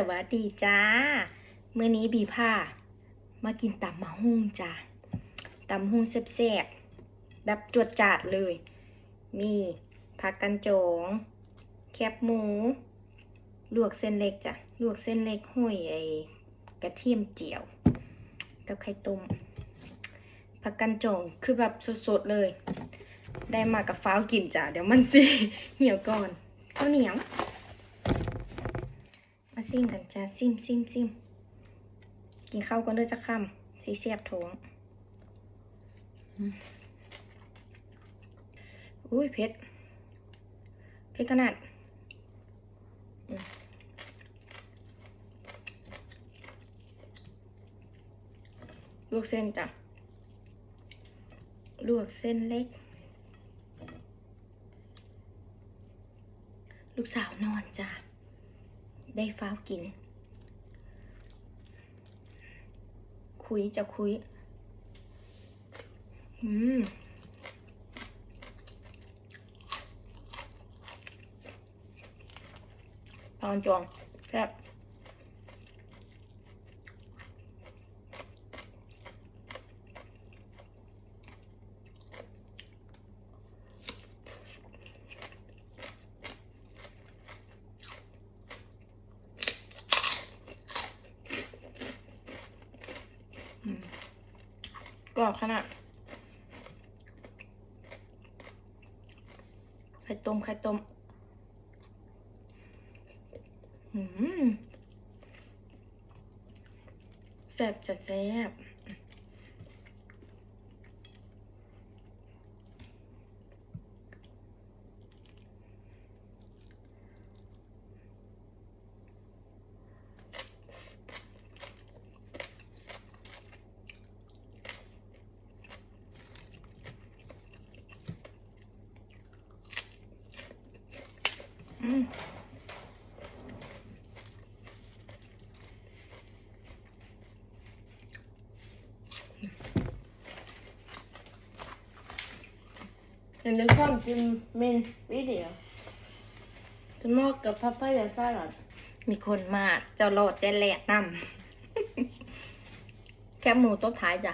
สวัสดีจ้าเมื้อนี้บีผ้ามากินตำมะฮุ่งจ้าตำมะฮุ่งแซ่บๆแบบจวดจาดเลย มีผักกันจง แคบหมู ลวกเส้นเล็กจ้ะลวกเส้นเล็กห้อยไอ้กระเทียมเจียว กับไข่ต้มผักกันจงคือแบบสดๆเลย ได้มากับฟ้าวกินจ้ะเดี๋ยวมันสิเหี่ยวก่อนข้าวเหนียว มาซิมกันจ้าซิมซิมซิมกินข้าวกันเด้อจะค่ำสีเสียบท้องอุ้ยเผ็ดเผ็ดขนาดลวกเส้นจ้ะลวกเส้นเล็ก ลูกสาวนอนจ้ะ ได้ฟ้าวกิน คุยจะคุย อืมตอนจวงแซ่บอืม กรอบขนาดไข่ต้มไข่ต้มแซ่บจัดแซ่บ อืมแซ่บจะแซ่บอืม And det kom till min video. Smaka papayasallad. มีคนมาเจ้าโลดเจแหลกนำ แคบหมูต้มท้ายจ้ะ